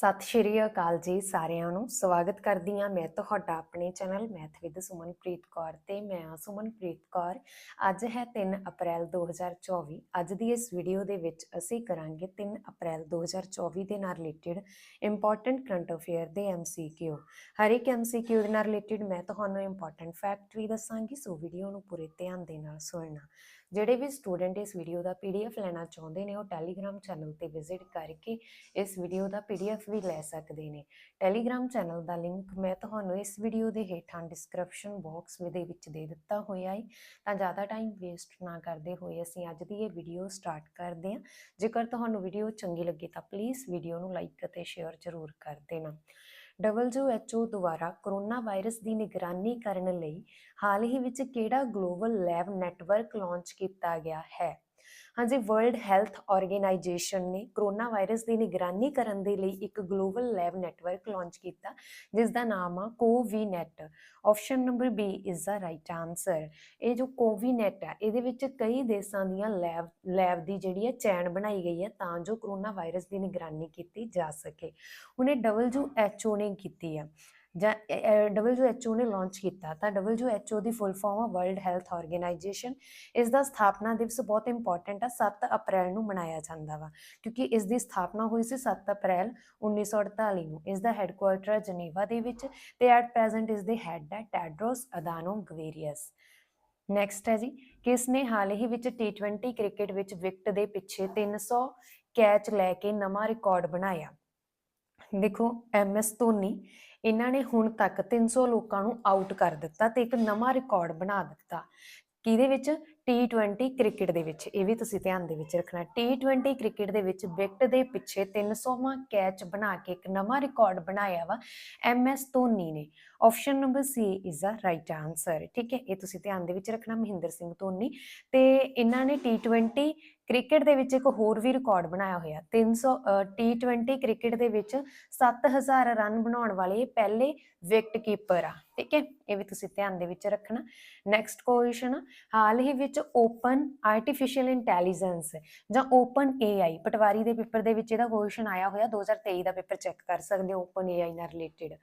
ਸਤਿ ਸ਼੍ਰੀ ਅਕਾਲ ਜੀ ਸਾਰਿਆਂ ਨੂੰ। ਸਵਾਗਤ ਕਰਦੀ ਹਾਂ ਮੈਂ ਤੁਹਾਡਾ ਆਪਣੇ channel math with Sumanpreet Kaur ਤੇ ਮੈਂ ਹਾਂ ਸੁਮਨਪ੍ਰੀਤ ਕੌਰ। ਅੱਜ ਹੈ 3 ਅਪ੍ਰੈਲ 2024 ਅੱਜ ਦੀ ਇਸ ਵੀਡੀਓ ਦੇ ਵਿੱਚ ਅਸੀਂ ਕਰਾਂਗੇ 3 ਅਪ੍ਰੈਲ 2024 ਦੇ ਨਾਲ ਰਿਲੇਟਡ ਇੰਪੋਰਟੈਂਟ ਕਰੰਟ ਅਫੇਅਰ ਦੇ ਐਮਸੀਕਿਊ ਹਰ ਇੱਕ ਐਮਸੀਕਿਊ ਦੇ ਨਾਲ ਰਿਲੇਟਡ ਮੈਂ ਤੁਹਾਨੂੰ ਇੰਪੋਰਟੈਂਟ ਫੈਕਟ ਵੀ ਦੱਸਾਂਗੀ, ਸੋ ਵੀਡੀਓ ਨੂੰ ਪੂਰੇ ਧਿਆਨ ਦੇ ਨਾਲ ਸੁਣਨਾ। ਜਿਹੜੇ ਵੀ ਸਟੂਡੈਂਟ ਇਸ ਵੀਡੀਓ ਦਾ ਪੀਡੀਐਫ ਲੈਣਾ ਚਾਹੁੰਦੇ ਨੇ, ਉਹ ਟੈਲੀਗ੍ਰam ਚੈਨਲ ਤੇ ਵਿਜ਼ਿਟ ਕਰਕੇ ਇਸ ਵੀਡੀਓ ਦਾ ਪੀਡੀਐਫ ਵੀ ਲੈ ਸਕਦੇ ਨੇ। ਟੈਲੀਗ੍ਰam ਚੈਨਲ ਦਾ ਲਿੰਕ ਮੈਂ ਤੁਹਾਨੂੰ ਇਸ ਵੀਡੀਓ ਦੇ ਹੇਠਾਂ ਡਿਸਕ੍ਰਿਪਸ਼ਨ ਬਾਕਸ ਦੇ ਵਿੱਚ ਦੇ ਦਿੱਤਾ ਹੋਇਆ ਹੈ ਤਾਂ ਜ਼ਿਆਦਾ ਟਾਈਮ ਵੇਸਟ ਨਾ ਕਰਦੇ ਹੋਏ ਅਸੀਂ ਅੱਜ ਦੀ ਇਹ ਵੀਡੀਓ ਸਟਾਰਟ ਕਰਦੇ ਹਾਂ। ਜੇਕਰ ਤੁਹਾਨੂੰ ਵੀਡੀਓ ਚੰਗੀ ਲੱਗੇ ਤਾਂ ਪਲੀਜ਼ ਵੀਡੀਓ ਨੂੰ ਲਾਈਕ ਅਤੇ ਸ਼ੇਅਰ ਜ਼ਰੂਰ ਕਰ ਦੇਣਾ। WHO ਦੁਆਰਾ ਕਰੋਨਾ ਵਾਇਰਸ ਦੀ ਨਿਗਰਾਨੀ ਕਰਨ ਲਈ ਹਾਲ ਹੀ ਵਿੱਚ ਕਿਹੜਾ ਗਲੋਬਲ ਲੈਬ ਨੈਟਵਰਕ ਲਾਂਚ ਕੀਤਾ ਗਿਆ ਹੈ? ਹਾਂਜੀ ਵਰਲਡ ਹੈਲਥ ਆਰਗੇਨਾਈਜੇਸ਼ਨ ਨੇ ਕਰੋਨਾ ਵਾਇਰਸ ਦੀ ਨਿਗਰਾਨੀ ਕਰਨ ਦੇ ਲਈ ਇੱਕ ਗਲੋਬਲ ਲੈਬ ਨੈਟਵਰਕ ਲਾਂਚ ਕੀਤਾ ਜਿਸ ਦਾ ਨਾਮ ਆ CoViNet option number B is the right answer ਇਹ ਜੋ ਕੋਵੀਨੈਟ ਆ, ਇਹਦੇ ਵਿੱਚ ਕਈ ਦੇਸ਼ਾਂ ਦੀਆਂ ਲੈਬ ਲੈਬ ਦੀ ਜਿਹੜੀ ਹੈ ਚੈਨ ਬਣਾਈ ਗਈ ਹੈ ਤਾਂ ਜੋ ਕਰੋਨਾ ਵਾਇਰਸ ਦੀ ਨਿਗਰਾਨੀ ਕੀਤੀ ਜਾ ਸਕੇ। ਉਹਨੇ WHO ਨੇ ਕੀਤੀ ਆ। ਜਾਂ WHO ਨੇ ਲਾਂਚ ਕੀਤਾ। ਤਾਂ WHO ਦੀ ਫੁੱਲ ਫਾਰਮ ਆ ਵਰਲਡ ਹੈਲਥ ਆਰਗੇਨਾਈਜੇਸ਼ਨ ਇਸ ਦਾ ਸਥਾਪਨਾ ਦਿਵਸ ਬਹੁਤ ਇੰਪੋਰਟੈਂਟ ਆ 7 ਅਪ੍ਰੈਲ ਨੂੰ ਮਨਾਇਆ ਜਾਂਦਾ ਵਾ। ਕਿਉਂਕਿ ਇਸ ਦੀ ਸਥਾਪਨਾ ਹੋਈ ਸੀ 7 ਅਪ੍ਰੈਲ 1948 ਨੂੰ। ਇਸ ਦਾ ਹੈੱਡਕੁਆਰਟਰ ਜਨੀਵਾ ਦੇ ਵਿੱਚ ਤੇ ਐਟ ਪ੍ਰੈਜ਼ੈਂਟ ਇਸ ਦੇ ਹੈੱਡ ਹੈ ਟੈਡਰੋਸ ਅਦਾਨੋ ਗਵੇਰੀਅਸ ਨੈਕਸਟ ਹੈ ਜੀ, ਕਿਸ ਨੇ ਹਾਲ ਹੀ ਵਿੱਚ T20 ਕ੍ਰਿਕਟ ਵਿੱਚ ਵਿਕਟ ਦੇ ਪਿੱਛੇ 300 ਕੈਚ ਲੈ ਕੇ ਨਵਾਂ ਰਿਕਾਰਡ ਬਣਾਇਆ? ਦੇਖੋ, ਐਮ ਐਸ ਧੋਨੀ ਇਹਨਾਂ ਨੇ ਹੁਣ ਤੱਕ 300 ਲੋਕਾਂ ਨੂੰ ਆਊਟ ਕਰ ਦਿੱਤਾ ਤੇ ਇੱਕ ਨਵਾਂ ਰਿਕਾਰਡ ਬਣਾ ਦਿੱਤਾ। ਕਿਹਦੇ ਵਿੱਚ? T20 ਕ੍ਰਿਕਟ ਦੇ ਵਿੱਚ। ਇਹ ਵੀ ਤੁਸੀਂ ਧਿਆਨ ਦੇ ਵਿੱਚ ਰੱਖਣਾ। T20 ਕ੍ਰਿਕਟ ਦੇ ਵਿੱਚ ਵਿਕਟ ਦੇ ਪਿੱਛੇ 300ਵਾਂ ਕੈਚ ਬਣਾ ਕੇ ਇੱਕ ਨਵਾਂ ਰਿਕਾਰਡ ਬਣਾਇਆ ਵਾ ਐਮ ਐਸ ਧੋਨੀ ਨੇ। Option number C is the right answer ਠੀਕ ਹੈ? ਇਹ ਤੁਸੀਂ ਧਿਆਨ ਦੇ ਵਿੱਚ ਰੱਖਣਾ ਮਹਿੰਦਰ ਸਿੰਘ ਧੋਨੀ। ਤੇ ਇਹਨਾਂ ਨੇ T20 ਕ੍ਰਿਕਟ ਦੇ ਵਿੱਚ ਇੱਕ ਹੋਰ ਵੀ ਰਿਕਾਰਡ ਬਣਾਇਆ ਹੋਇਆ। 300 T20 ਕ੍ਰਿਕਟ ਦੇ ਵਿੱਚ 7000 ਰਨ ਬਣਾਉਣ ਵਾਲੇ ਪਹਿਲੇ ਵਿਕਟ ਕੀਪਰ ਆ। ਠੀਕ ਹੈ? ਇਹ ਵੀ ਤੁਸੀਂ ਧਿਆਨ ਦੇ ਵਿੱਚ ਰੱਖਣਾ। ਨੈਕਸਟ ਕੁਐਸਚਨ ਹਾਲ ਹੀ ਵਿੱਚ ਓਪਨ ਆਰਟੀਫੀਸ਼ੀਅਲ ਇੰਟੈਲੀਜੈਂਸ ਜਾਂ ਓਪਨ AI ਪਟਵਾਰੀ ਦੇ ਪੇਪਰ ਦੇ ਵਿੱਚ ਇਹਦਾ ਕੁਐਸਚਨ ਆਇਆ ਹੋਇਆ। 2023 ਦਾ ਪੇਪਰ ਚੈੱਕ ਕਰ ਸਕਦੇ ਹੋ ਓਪਨ AI ਨਾਲ ਰਿਲੇਟਡ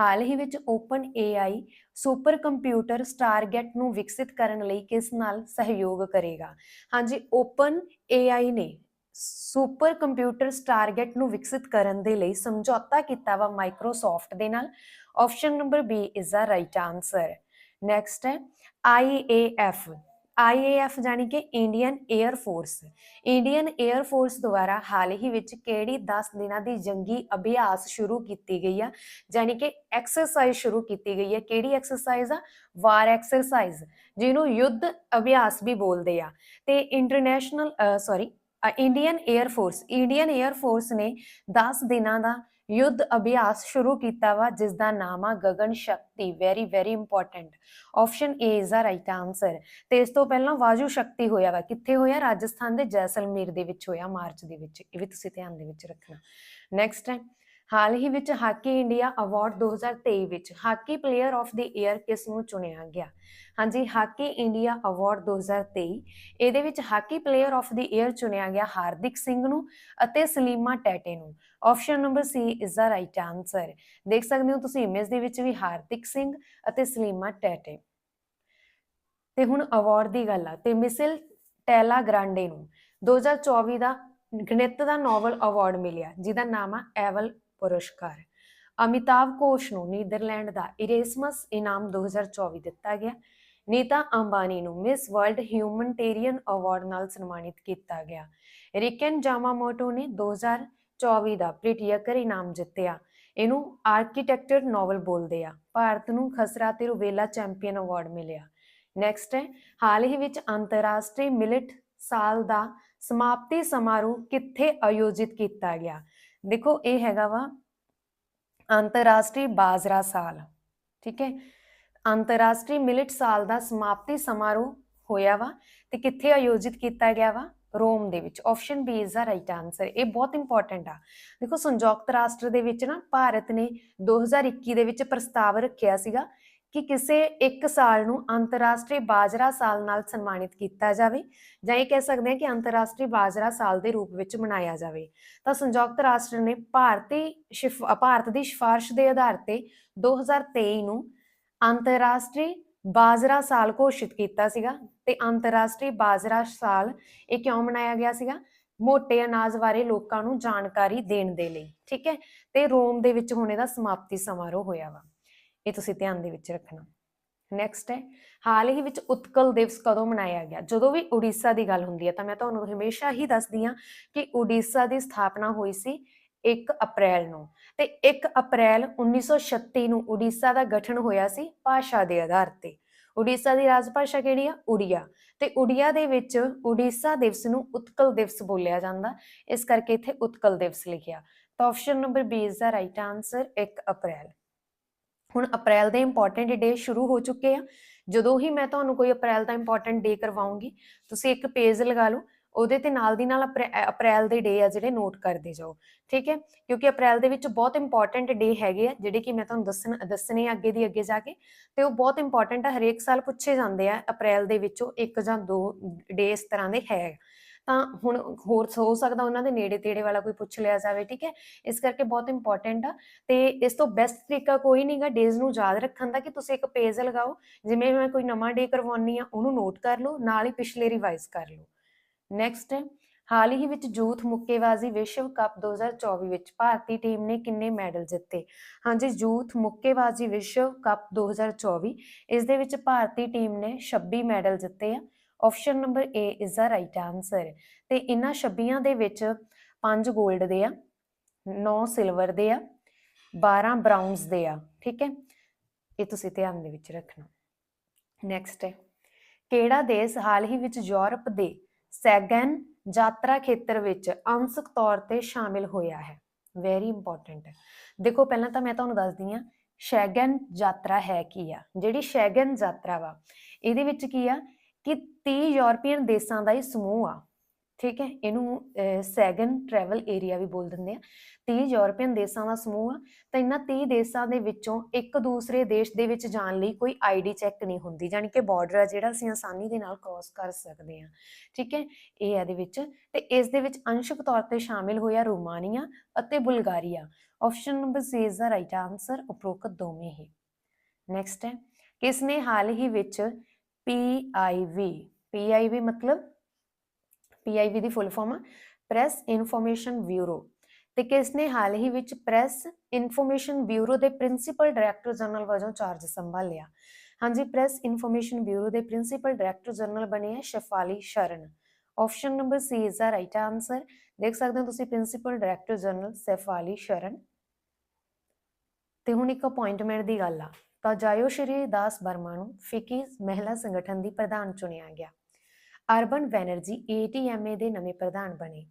ਹਾਲ ਹੀ ਵਿੱਚ open AI super computer Stargate ਨੂੰ ਵਿਕਸਿਤ ਕਰਨ ਲਈ ਕਿਸ ਨਾਲ ਸਹਿਯੋਗ ਕਰੇਗਾ? ਹਾਂਜੀ, ਓਪਨ AI ਨੇ ਸੁਪਰ ਕੰਪਿਊਟਰ ਸਟਾਰਗੇਟ ਨੂੰ ਵਿਕਸਿਤ ਕਰਨ ਦੇ ਲਈ ਸਮਝੌਤਾ ਕੀਤਾ ਵਾ ਮਾਈਕਰੋਸਾਫਟ ਦੇ ਨਾਲ। Option number B is the right answer next ਹੈ IAF IAF ਜਾਨੀ ਕਿ Indian air force. Indian air force ਦੁਆਰਾ ਹਾਲ ਹੀ ਵਿੱਚ ਕਿਹੜੀ 10 ਦਿਨਾਂ ਦੀ ਜੰਗੀ ਅਭਿਆਸ ਸ਼ੁਰੂ ਕੀਤੀ ਗਈ ਆ? ਜਾਨੀ ਕਿ ਐਕਸਰਸਾਈਜ਼ ਸ਼ੁਰੂ ਕੀਤੀ ਗਈ ਹੈ ਕਿਹੜੀ ਐਕਸਰਸਾਈਜ਼ ਆ? ਵਾਰ ਐਕਸਰਸਾਈਜ਼ ਜਿਹਨੂੰ ਯੁੱਧ ਅਭਿਆਸ ਵੀ ਬੋਲਦੇ ਆ। ਤੇ international sorry Indian air force Indian air force ਨੇ 10 ਦਿਨਾਂ ਦਾ ਯੁੱਧ ਅਭਿਆਸ ਸ਼ੁਰੂ ਕੀਤਾ ਵਾ ਜਿਸ ਦਾ ਨਾਮ ਆ Gagan Shakti very very important option A is the right answer ਤੇ ਇਸ ਤੋਂ ਪਹਿਲਾਂ ਵਾਜੂ ਸ਼ਕਤੀ ਹੋਇਆ ਵਾ, ਕਿੱਥੇ ਹੋਇਆ? ਰਾਜਸਥਾਨ ਦੇ ਜੈਸਲਮੇਰ ਦੇ ਵਿੱਚ ਹੋਇਆ, ਮਾਰਚ ਦੇ ਵਿੱਚ। ਇਹ ਵੀ ਤੁਸੀਂ ਧਿਆਨ ਦੇ ਵਿੱਚ ਰੱਖਣਾ। ਨੈਕਸਟ ਹੈ। ਹਾਲ ਹੀ ਵਿੱਚ ਹਾਕੀ ਇੰਡੀਆ ਅਵਾਰਡ 2023 ਵਿੱਚ hockey player of the year ਕਿਸ ਨੂੰ ਚੁਣਿਆ ਗਿਆ? ਹਾਂਜੀ, ਹਾਕੀ ਇੰਡੀਆ ਅਵਾਰਡ 2023 ਇਹਦੇ ਵਿੱਚ hockey player of the year ਚੁਣਿਆ ਗਿਆ ਹਾਰਦਿਕ ਸਿੰਘ ਨੂੰ ਅਤੇ ਸਲੀਮਾ ਟੈਟੇ ਨੂੰ। Option number C is the right answer ਦੇਖ ਸਕਦੇ ਹੋ ਤੁਸੀਂ ਇਮੇਜ ਦੇ ਵਿੱਚ ਵੀ ਹਾਰਦਿਕ ਸਿੰਘ ਅਤੇ ਸਲੀਮਾ ਟੈਟੇ। ਤੇ ਹੁਣ ਅਵਾਰਡ ਦੀ ਗੱਲ ਆ, ਤੇ ਮਿਸਲ ਟੈਲਾ ਗ੍ਰਾਂਡੇ ਨੂੰ 2024 ਦਾ ਗਣਿਤ ਦਾ ਨੋਬਲ ਅਵਾਰਡ ਮਿਲਿਆ, ਜਿਹਦਾ ਨਾਮ ਆ ਐਵਲ ਪੁਰਸਕਾਰ। ਅਮਿਤਾਭ ਕੋਸ਼ ਨੂੰ ਨੀਦਰਲੈਂਡ ਦਾ ਇਰੇਸਮਸ ਇਨਾਮ 2024 ਦਿੱਤਾ ਗਿਆ। ਨੀਤਾ ਅੰਬਾਨੀ ਨੂੰ ਮਿਸ ਵਰਲਡ ਹਿਊਮਨਟੇਰੀਅਨ ਅਵਾਰਡ ਨਾਲ ਸਨਮਾਨਿਤ ਕੀਤਾ ਗਿਆ। ਰਿਕਨ ਜਾਮਾਮੋਟੋ ਨੇ 2024 ਦਾ ਪ੍ਰਿਟੀਅਕਰ ਇਨਾਮ ਜਿੱਤਿਆ। ਇਹਨੂੰ ਆਰਕੀਟੈਕਚਰ ਨੋਵਲ ਬੋਲਦੇ ਆ। ਭਾਰਤ ਨੂੰ ਖਸਰਾ ਤੇ ਰੁਵੇਲਾ ਚੈਂਪੀਅਨ ਅਵਾਰਡ ਮਿਲਿਆ। ਨੈਕਸਟ ਹੈ, ਹਾਲ ਹੀ ਵਿੱਚ ਅੰਤਰਰਾਸ਼ਟਰੀ ਮਿਲਟ ਸਾਲ ਦਾ ਸਮਾਪਤੀ ਸਮਾਰੋਹ ਕਿੱਥੇ ਆਯੋਜਿਤ ਕੀਤਾ ਗਿਆ? ਦੇਖੋ, ਇਹ ਹੈਗਾ ਵਾ ਅੰਤਰਰਾਸ਼ਟਰੀ ਬਾਜਰਾ ਸਾਲ, ਠੀਕ ਹੈ? ਅੰਤਰਰਾਸ਼ਟਰੀ ਮਿਲਟ ਸਾਲ ਦਾ ਸਮਾਪਤੀ ਸਮਾਰੋਹ ਹੋਇਆ ਵਾ ਤੇ ਕਿੱਥੇ ਆਯੋਜਿਤ ਕੀਤਾ ਗਿਆ ਵਾ? ਰੋਮ ਦੇ ਵਿੱਚ। Option B is the right answer ਇਹ ਬਹੁਤ ਇੰਪੋਰਟੈਂਟ ਆ। ਦੇਖੋ, ਸੰਯੁਕਤ ਰਾਸ਼ਟਰ ਦੇ ਵਿੱਚ ਨਾ ਭਾਰਤ ਨੇ 2021 ਦੇ ਵਿੱਚ ਪ੍ਰਸਤਾਵ ਰੱਖਿਆ ਸੀਗਾ ਕਿ ਕਿਸੇ ਇੱਕ ਸਾਲ ਨੂੰ ਅੰਤਰਰਾਸ਼ਟਰੀ ਬਾਜਰਾ ਸਾਲ ਨਾਲ ਸਨਮਾਨਿਤ ਕੀਤਾ ਜਾਵੇ ਜਾਂ ਇਹ ਕਹਿ ਸਕਦੇ ਹਾਂ ਕਿ ਅੰਤਰਰਾਸ਼ਟਰੀ ਬਾਜਰਾ ਸਾਲ ਦੇ ਰੂਪ ਵਿੱਚ ਮਨਾਇਆ ਜਾਵੇ। ਤਾਂ ਸੰਯੁਕਤ ਰਾਸ਼ਟਰ ਨੇ ਭਾਰਤੀ ਭਾਰਤ ਦੀ ਸਿਫਾਰਿਸ਼ ਦੇ ਆਧਾਰ ਤੇ 2023 ਨੂੰ ਅੰਤਰਰਾਸ਼ਟਰੀ ਬਾਜਰਾ ਸਾਲ ਘੋਸ਼ਿਤ ਕੀਤਾ ਸੀਗਾ ਤੇ ਅੰਤਰਰਾਸ਼ਟਰੀ ਬਾਜਰਾ ਸਾਲ ਇਹ ਕਿਉਂ ਮਨਾਇਆ ਗਿਆ ਸੀਗਾ? ਮੋਟੇ ਅਨਾਜ ਬਾਰੇ ਲੋਕਾਂ ਨੂੰ ਜਾਣਕਾਰੀ ਦੇਣ ਦੇ ਲਈ, ਠੀਕ ਹੈ? ਤੇ ਰੋਮ ਦੇ ਵਿੱਚ ਹੁਣ ਇਹਦਾ ਸਮਾਪਤੀ ਸਮਾਰੋਹ ਹੋਇਆ ਵਾ। ਇਹ ਤੁਸੀਂ ਧਿਆਨ ਦੇ ਵਿੱਚ ਰੱਖਣਾ। ਨੈਕਸਟ ਹੈ, ਹਾਲ ਹੀ ਵਿੱਚ ਉਤਕਲ ਦਿਵਸ ਕਦੋਂ ਮਨਾਇਆ ਗਿਆ? ਜਦੋਂ ਵੀ ਉੜੀਸਾ ਦੀ ਗੱਲ ਹੁੰਦੀ ਹੈ, ਤਾਂ ਮੈਂ ਤੁਹਾਨੂੰ ਹਮੇਸ਼ਾ ਹੀ ਦੱਸਦੀ ਹਾਂ ਕਿ ਉੜੀਸਾ ਦੀ ਸਥਾਪਨਾ ਹੋਈ ਸੀ 1 ਅਪ੍ਰੈਲ ਨੂੰ। ਤੇ 1 ਅਪ੍ਰੈਲ 1936 ਨੂੰ ਉੜੀਸਾ ਦਾ ਗਠਨ ਹੋਇਆ ਸੀ ਭਾਸ਼ਾ ਦੇ ਆਧਾਰ ਤੇ। ਉੜੀਸਾ ਦੀ ਰਾਜ ਭਾਸ਼ਾ ਕਿਹੜੀ ਆ? ਉੜੀਆ। ਤੇ ਉੜੀਆ ਦੇ ਵਿੱਚ ਉੜੀਸਾ ਦਿਵਸ ਨੂੰ ਉਤਕਲ ਦਿਵਸ ਬੋਲਿਆ ਜਾਂਦਾ। ਇਸ ਕਰਕੇ ਇੱਥੇ ਉਤਕਲ ਦਿਵਸ ਲਿਖਿਆ। ਤਾਂ option number B is the right answer 1 April. ਹੁਣ ਅਪ੍ਰੈਲ ਦੇ ਇੰਪੋਰਟੈਂਟ ਡੇ ਸ਼ੁਰੂ ਹੋ ਚੁੱਕੇ ਆ। ਜਦੋਂ ਹੀ ਮੈਂ ਤੁਹਾਨੂੰ ਕੋਈ ਅਪ੍ਰੈਲ ਦਾ ਇੰਪੋਰਟੈਂਟ ਡੇ ਕਰਵਾਉਂਗੀ, ਤੁਸੀਂ ਇੱਕ ਪੇਜ ਲਗਾ ਲਓ, ਉਹਦੇ ਤੇ ਨਾਲ ਦੀ ਨਾਲ ਅਪ੍ਰੈ- ਅਪ੍ਰੈਲ ਦੇ ਡੇ ਆ ਜਿਹੜੇ ਨੋਟ ਕਰਦੇ ਜਾਓ, ਠੀਕ ਹੈ? ਕਿਉਂਕਿ ਅਪ੍ਰੈਲ ਦੇ ਵਿੱਚ ਬਹੁਤ ਇੰਪੋਰਟੈਂਟ ਡੇ ਹੈਗੇ ਆ, ਜਿਹੜੇ ਕਿ ਮੈਂ ਤੁਹਾਨੂੰ ਦੱਸਣ, ਦੱਸਣੇ ਅੱਗੇ ਦੀ ਅੱਗੇ ਜਾ ਕੇ, ਤੇ ਉਹ ਬਹੁਤ ਇੰਪੋਰਟੈਂਟ ਆ, ਹਰੇਕ ਸਾਲ ਪੁੱਛੇ ਜਾਂਦੇ ਆ ਅਪ੍ਰੈਲ ਦੇ ਵਿੱਚੋਂ ਇੱਕ ਜਾਂ ਦੋ ਡੇ ਇਸ ਤਰ੍ਹਾਂ ਦੇ ਹੈ। ਤਾਂ ਹੁਣ ਹੋਰ ਹੋ ਸਕਦਾ ਉਹਨਾਂ ਦੇ ਨੇੜੇ ਤੇੜੇ ਵਾਲਾ ਕੋਈ ਪੁੱਛ ਲਿਆ ਜਾਵੇ, ਠੀਕ ਹੈ? ਇਸ ਕਰਕੇ ਬਹੁਤ ਇੰਪੋਰਟੈਂਟ ਆ। ਤੇ ਇਸ ਤੋਂ ਬੈਸਟ ਤਰੀਕਾ ਕੋਈ ਨਹੀਂਗਾ ਡੇਜ਼ ਨੂੰ ਯਾਦ ਰੱਖਣ ਦਾ ਕਿ ਤੁਸੀਂ ਇੱਕ ਪੇਜ ਲਗਾਓ, ਜਿਵੇਂ ਮੈਂ ਕੋਈ ਨਵਾਂ ਡੇ ਕਰਵਾਉਣੀ ਆ ਉਹਨੂੰ ਨੋਟ ਕਰ ਲਓ, ਨਾਲ ਹੀ ਪਿਛਲੇ ਰਿਵਾਈਜ਼ ਕਰ ਲਓ। ਨੈਕਸਟ ਹੈ ਹਾਲ ਹੀ ਵਿੱਚ ਯੂਥ ਮੁੱਕੇਬਾਜ਼ੀ ਵਿਸ਼ਵ ਕੱਪ 2024 ਵਿੱਚ ਭਾਰਤੀ ਟੀਮ ਨੇ ਕਿੰਨੇ ਮੈਡਲ ਜਿੱਤੇ? ਹਾਂਜੀ ਯੂਥ ਮੁੱਕੇਬਾਜ਼ੀ ਵਿਸ਼ਵ ਕੱਪ 2024 ਇਸ ਦੇ ਵਿੱਚ ਭਾਰਤੀ ਟੀਮ ਨੇ 26 ਮੈਡਲ ਜਿੱਤੇ ਆ। Option number A is the right answer ਤੇ ਇਹਨਾਂ 26 ਦੇ ਵਿੱਚ 5 골ਡ ਦੇ ਆ 9 ਸਿਲਵਰ ਦੇ ਆ 12 ਬ੍ਰਾਊਨਸ ਦੇ ਆ, ਠੀਕ ਹੈ? ਇਹ ਤੁਸੀਂ ਧਿਆਨ ਦੇ ਵਿੱਚ ਰੱਖਣਾ। ਨੈਕਸਟ ਹੈ, ਕਿਹੜਾ ਦੇਸ਼ ਹਾਲ ਹੀ ਵਿੱਚ ਯੂਰਪ ਦੇ ਸੈਗਨ ਯਾਤਰਾ ਖੇਤਰ ਵਿੱਚ ਅੰਸ਼ਕ ਤੌਰ ਤੇ ਸ਼ਾਮਿਲ ਹੋਇਆ ਹੈ? ਵੈਰੀ ਇੰਪੋਰਟੈਂਟ ਦੇਖੋ, ਪਹਿਲਾਂ ਤਾਂ ਮੈਂ ਤੁਹਾਨੂੰ ਦੱਸਦੀ ਆ ਸ਼ੈਗਨ ਯਾਤਰਾ ਹੈ ਕੀ ਆ? ਜਿਹੜੀ ਸ਼ੈਗਨ ਯਾਤਰਾ ਵਾ, ਇਹਦੇ ਵਿੱਚ ਕੀ ਆ? ਕਿ 30 ਯੂਰਪੀਅਨ ਦੇਸ਼ਾਂ ਦਾ ਇਹ ਸਮੂਹ ਆ, ਠੀਕ ਹੈ, ਇਹਨੂੰ ਸੈਗਨ ਟਰੈਵਲ ਏਰੀਆ ਵੀ ਬੋਲ ਦਿੰਦੇ ਆ। 30 ਯੂਰਪੀਅਨ ਦੇਸ਼ਾਂ ਦਾ ਸਮੂਹ ਆ, ਤਾਂ ਇਹਨਾਂ 30 ਦੇਸ਼ਾਂ ਦੇ ਵਿੱਚੋਂ ਇੱਕ ਦੂਸਰੇ ਦੇਸ਼ ਦੇ ਵਿੱਚ ਜਾਣ ਲਈ ਕੋਈ ਆਈਡੀ ਚੈੱਕ ਨਹੀਂ ਹੁੰਦੀ ਯਾਨੀ ਕਿ ਬਾਰਡਰ ਆ ਜਿਹੜਾ ਅਸੀਂ ਆਸਾਨੀ ਦੇ ਨਾਲ ਕ੍ਰਾਸ ਕਰ ਸਕਦੇ ਹਾਂ, ਠੀਕ ਹੈ, ਇਹ ਇਹਦੇ ਵਿੱਚ, ਤੇ ਇਸ ਦੇ ਵਿੱਚ ਅੰਸ਼ਕ ਤੌਰ ਤੇ ਸ਼ਾਮਿਲ ਹੋਇਆ ਰੋਮਾਨੀਆ ਅਤੇ Bulgaria. Option number C is the right answer ਉਪਰੋਕਤ ਦੋਵੇਂ ਹੀ। ਨੈਕਸਟ ਹੈ, ਕਿਸ ਨੇ ਹਾਲ ਹੀ ਵਿੱਚ PIV PIV ਮਤਲਬ PIV ਦੀ full form press information bureau ਤੇ ਕਿਸ ਨੇ ਹਾਲ ਹੀ ਵਿੱਚ ਪ੍ਰੈਸ ਇਨਫੋਰਮੇਸ਼ਨ ਬਿਊਰੋ ਦੇ ਪ੍ਰਿੰਸੀਪਲ ਡਾਇਰੈਕਟਰ ਜਨਰਲ ਵਜੋਂ ਚਾਰਜ ਸੰਭਾਲਿਆ? ਹਾਂਜੀ ਪ੍ਰੈਸ ਇਨਫੋਰਮੇਸ਼ਨ ਬਿਊਰੋ ਦੇ ਪ੍ਰਿੰਸੀਪਲ ਡਾਇਰੈਕਟਰ ਜਨਰਲ ਬਣੇ ਹੈ Shefali Sharan. Option number C is the right answer ਦੇਖ ਸਕਦੇ ਹੋ ਤੁਸੀਂ principal director general Shefali Sharan. ਤੇ ਹੁਣ ਇੱਕ ਅਪਾਇੰਟਮੈਂਟ ਦੀ ਗੱਲ ਆ। ਤਾਂ ਜਾਇਓ ਸ਼੍ਰੀ ਦਾਸ ਵਰਮਾ ਨੂੰ ਫਿਕੀਜ਼ ਮਹਿਲਾ ਸੰਗਠਨ ਦੀ ਪ੍ਰਧਾਨ ਚੁਣਿਆ ਗਿਆ। ਅਰਬਨ ਬੈਨਰਜੀ ਏਟੀਐਮਏ ਦੇ ਨਵੇਂ ਪ੍ਰਧਾਨ ਬਣੇ।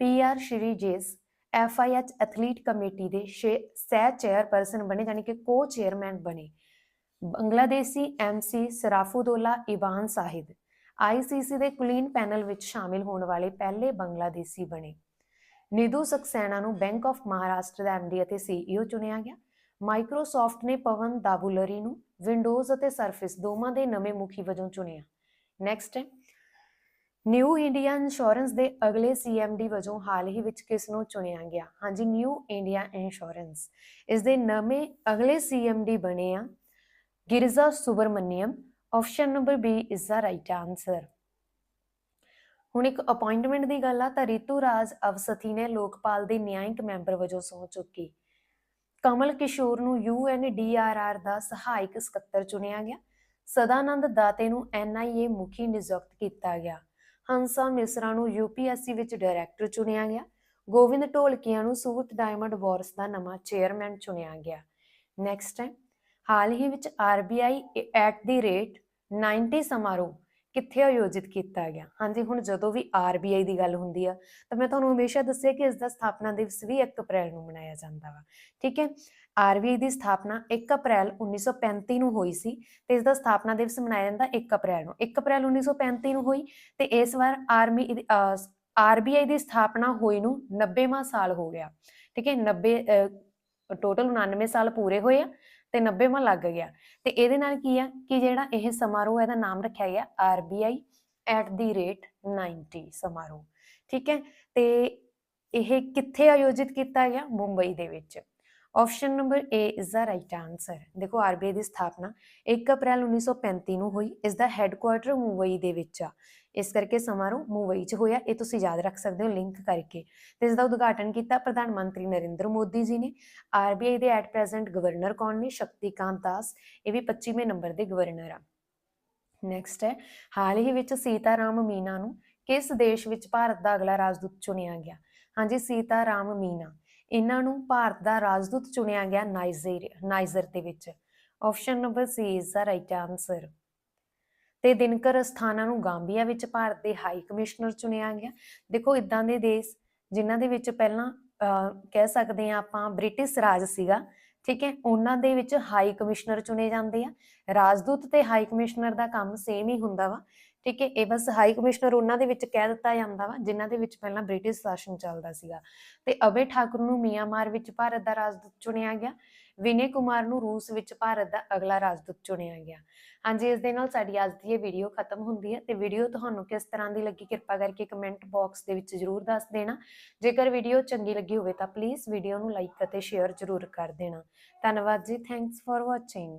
PR Sreejesh FIH athlete committee ਦੇ ਸਹਿ ਚੇਅਰਪਰਸਨ ਬਣੇ ਯਾਨੀ ਕਿ ਕੋ ਚੇਅਰਮੈਨ ਬਣੇ। ਬੰਗਲਾਦੇਸ਼ੀ ਐਮਸੀ ਸਰਾਫੂਦੋਲਾ ਇਬਾਨ ਸਾਹਿਦ ਆਈਸੀਸੀ ਦੇ ਕੁਲੀਨ ਪੈਨਲ ਵਿੱਚ ਸ਼ਾਮਿਲ ਹੋਣ ਵਾਲੇ ਪਹਿਲੇ ਬੰਗਲਾਦੇਸ਼ੀ ਬਣੇ। ਨਿਧੂ ਸਕਸੈਨਾ ਨੂੰ ਬੈਂਕ ਆਫ ਮਹਾਰਾਸ਼ਟਰ ਦਾ ਐਮਡੀ ਅਤੇ ਸੀਈਓ ਚੁਣਿਆ ਗਿਆ। ਮਾਈਕਰੋਸਾਫਟ ਨੇ ਪਵਨ ਦਾਬੂਲਰੀ ਨੂੰ ਵਿੰਡੋਜ਼ ਅਤੇ ਸਰਫੇਸ ਦੋਵਾਂ ਦੇ ਨਵੇਂ ਮੁਖੀ ਵਜੋਂ ਚੁਣਿਆ। ਨੈਕਸਟ ਹੈ। ਨਿਊ ਇੰਡੀਆ ਇੰਸ਼ੋਰੈਂਸ ਦੇ ਅਗਲੇ ਸੀਐਮਡੀ ਵਜੋਂ ਹਾਲ ਹੀ ਵਿੱਚ ਕਿਸ ਨੂੰ ਚੁਣਿਆ ਗਿਆ? ਹਾਂਜੀ ਨਿਊ ਇੰਡੀਆ ਇੰਸ਼ੋਰੈਂਸ ਇਸ ਦੇ ਨਵੇਂ ਅਗਲੇ ਸੀਐਮਡੀ ਬਣੇ ਆ Girija Subramaniam. Option number B is the right answer ਹੁਣ ਇੱਕ ਅਪਾਇੰਟਮੈਂਟ ਦੀ ਗੱਲ ਆ, ਤਾਂ ਰਿਤੂ ਰਾਜ ਅਵਸਥੀ ਨੇ ਲੋਕਪਾਲ ਦੇ ਨਿਆਂਇਕ ਮੈਂਬਰ ਵਜੋਂ ਸਹੁੰ ਚੁੱਕੀ। ਕਮਲ ਕਿਸ਼ੋਰ ਨੂੰ ਯੂਐਨਡੀਆਰਆਰ ਦਾ ਸਹਾਇਕ ਸਕੱਤਰ ਚੁਣਿਆ ਗਿਆ। ਸਦਾਨੰਦ ਦਾਤੇ ਨੂੰ ਐਨਆਈਏ ਮੁਖੀ ਨਿਯੁਕਤ ਕੀਤਾ ਗਿਆ। ਹੰਸਾ ਮਿਸਰਾ ਨੂੰ ਯੂਪੀਐਸਸੀ ਵਿੱਚ ਡਾਇਰੈਕਟਰ ਚੁਣਿਆ ਗਿਆ। ਗੋਵਿੰਦ ਢੋਲਕੀਆਂ ਨੂੰ ਸੂਰਤ ਡਾਇਮੰਡ ਵਾਰਸ ਦਾ ਨਵਾਂ ਚੇਅਰਮੈਨ ਚੁਣਿਆ ਗਿਆ। ਨੈਕਸਟ ਟਾਈਮ ਹਾਲ ਹੀ ਵਿੱਚ ਆਰਬੀਆਈ ਐਟ ਦੀ ਰੇਟ 90 ਸਮਾਰੋਹ ਕਿੱਥੇ ਆਯੋਜਿਤ ਕੀਤਾ ਗਿਆ? ਹਾਂਜੀ, ਹੁਣ ਜਦੋਂ ਵੀ ਆਰਬੀਆਈ ਦੀ ਗੱਲ ਹੁੰਦੀ ਆ, ਤਾਂ ਮੈਂ ਤੁਹਾਨੂੰ ਹਮੇਸ਼ਾ ਦੱਸਿਆ ਕਿ ਇਸ ਦਾ ਸਥਾਪਨਾ ਦਿਵਸ ਵੀ 1 ਅਪ੍ਰੈਲ ਨੂੰ ਮਨਾਇਆ ਜਾਂਦਾ ਵਾ, ਠੀਕ ਹੈ? ਆਰਬੀਆਈ ਦੀ ਸਥਾਪਨਾ 1 ਅਪ੍ਰੈਲ 1935 ਨੂੰ ਹੋਈ ਸੀ ਤੇ ਇਸ ਦਾ ਸਥਾਪਨਾ ਦਿਵਸ ਮਨਾਇਆ ਜਾਂਦਾ 1 ਅਪ੍ਰੈਲ ਨੂੰ। 1 ਅਪ੍ਰੈਲ 1935 ਨੂੰ ਹੋਈ ਤੇ ਇਸ ਵਾਰ ਆਰਮੀ ਆਰਬੀਆਈ ਦੀ ਸਥਾਪਨਾ ਹੋਈ ਨੂੰ 90ਵਾਂ ਸਾਲ ਹੋ ਗਿਆ, ਠੀਕ ਹੈ? 90 ਟੋਟਲ 99 ਸਾਲ ਪੂਰੇ ਹੋਏ ਆ ਤੇ 90ਵਾਂ ਲੱਗ ਗਿਆ। ਤੇ ਇਹਦੇ ਨਾਲ ਕੀ ਆ ਕਿ ਜਿਹੜਾ ਇਹ ਸਮਾਰੋਹ ਇਹਦਾ ਨਾਮ ਰੱਖਿਆ ਗਿਆ RBI ਐਟ ਦੀ ਰੇਟ 90 ਸਮਾਰੋਹ। ਠੀਕ ਹੈ? ਤੇ ਇਹ ਕਿੱਥੇ ਆਯੋਜਿਤ ਕੀਤਾ ਗਿਆ? ਮੁੰਬਈ ਦੇ ਵਿੱਚ। Option number A is the right answer ਦੇਖੋ RBI ਦੀ ਸਥਾਪਨਾ 1 ਅਪ੍ਰੈਲ 1935 ਨੂੰ ਹੋਈ। ਇਸ ਦਾ ਹੈੱਡਕੁਆਰਟਰ ਮੁੰਬਈ ਦੇ ਵਿੱਚ ਆ। ਇਸ ਕਰਕੇ ਸਮਾਰੋਹ ਮੁੰਬਈ 'ਚ ਹੋਇਆ, ਇਹ ਤੁਸੀਂ ਯਾਦ ਰੱਖ ਸਕਦੇ ਹੋ ਲਿੰਕ ਕਰਕੇ। ਤੇ ਇਸ ਦਾ ਉਦਘਾਟਨ ਕੀਤਾ ਪ੍ਰਧਾਨ ਮੰਤਰੀ ਨਰਿੰਦਰ ਮੋਦੀ ਜੀ ਨੇ। ਆਰਬੀਆਈ ਦੇ ਐਟ ਪ੍ਰੈਜ਼ੈਂਟ ਗਵਰਨਰ ਕੌਣ ਨੇ? ਸ਼ਕਤੀਕਾਂਤ ਦਾਸ, ਇਹ ਵੀ 25ਵੇਂ ਨੰਬਰ ਦੇ ਗਵਰਨਰ ਆ। ਨੈਕਸਟ ਹੈ, ਹਾਲ ਹੀ ਵਿੱਚ ਸੀਤਾਰਾਮ ਮੀਨਾ ਨੂੰ ਕਿਸ ਦੇਸ਼ ਵਿੱਚ ਭਾਰਤ ਦਾ ਅਗਲਾ ਰਾਜਦੂਤ ਚੁਣਿਆ ਗਿਆ? ਹਾਂਜੀ, ਸੀਤਾਰਾਮ ਮੀਨਾ। ਇਹਨਾਂ ਨੂੰ ਭਾਰਤ ਦਾ ਰਾਜਦੂਤ ਚੁਣਿਆ ਗਿਆ ਨਾਈਜਰ ਨਾਈਜਰ ਦੇ ਵਿੱਚ। Option number C is the right answer ਤੇ ਦਿਨਕਰ ਅਸਥਾਨਾ ਨੂੰ ਗਾਂਬੀਆ ਵਿੱਚ ਭਾਰਤ ਦੇ ਹਾਈ ਕਮਿਸ਼ਨਰ ਚੁਣਿਆ ਗਿਆ। ਦੇਖੋ ਇਦਾਂ ਦੇ ਦੇਸ਼ ਜਿਨ੍ਹਾਂ ਦੇ ਵਿੱਚ ਪਹਿਲਾਂ ਅਹ, ਕਹਿ ਸਕਦੇ ਆ ਆਪਾਂ ਬ੍ਰਿਟਿਸ਼ ਰਾਜ ਸੀਗਾ ਠੀਕ ਹੈ ਉਹਨਾਂ ਦੇ ਵਿੱਚ ਹਾਈ ਕਮਿਸ਼ਨਰ ਚੁਣੇ ਜਾਂਦੇ ਆ। ਰਾਜਦੂਤ ਤੇ ਹਾਈ ਕਮਿਸ਼ਨਰ ਦਾ ਕੰਮ ਸੇਮ ਹੀ ਹੁੰਦਾ ਵਾ। ਠੀਕ ਹੈ, ਇਹ ਬਸ ਹਾਈ ਕਮਿਸ਼ਨਰ ਉਹਨਾਂ ਦੇ ਵਿੱਚ ਕਹਿ ਦਿੱਤਾ ਜਾਂਦਾ ਵਾ, ਜਿਨ੍ਹਾਂ ਦੇ ਵਿੱਚ ਪਹਿਲਾਂ ਬ੍ਰਿਟਿਸ਼ ਸ਼ਾਸਨ ਚੱਲਦਾ ਸੀਗਾ। ਤੇ ਅਭੈ ਠਾਕੁਰ ਨੂੰ ਮਿਆਂਮਾਰ ਵਿੱਚ ਭਾਰਤ ਦਾ ਰਾਜਦੂਤ ਚੁਣਿਆ ਗਿਆ, ਵਿਨੇ ਕੁਮਾਰ ਨੂੰ ਰੂਸ ਵਿੱਚ ਭਾਰਤ ਦਾ ਅਗਲਾ ਰਾਜਦੂਤ ਚੁਣਿਆ ਗਿਆ। ਹਾਂਜੀ, ਇਸ ਦੇ ਨਾਲ ਸਾਡੀ ਅੱਜ ਦੀ ਇਹ ਵੀਡੀਓ ਖਤਮ ਹੁੰਦੀ ਹੈ। ਤੇ ਵੀਡੀਓ ਤੁਹਾਨੂੰ ਕਿਸ ਤਰ੍ਹਾਂ ਦੀ ਲੱਗੀ, ਕਿਰਪਾ ਕਰਕੇ ਕਮੈਂਟ ਬਾਕਸ ਦੇ ਵਿੱਚ ਜਰੂਰ ਦੱਸ ਦੇਣਾ। ਜੇਕਰ ਵੀਡੀਓ ਚੰਗੀ ਲੱਗੀ ਹੋਵੇ ਤਾਂ ਪਲੀਜ਼ ਵੀਡੀਓ ਨੂੰ ਲਾਈਕ ਅਤੇ ਸ਼ੇਅਰ ਜਰੂਰ ਕਰ ਦੇਣਾ। ਧੰਨਵਾਦ ਜੀ ਥੈਂਕਸ ਫॉर ਵਾਚਿੰਗ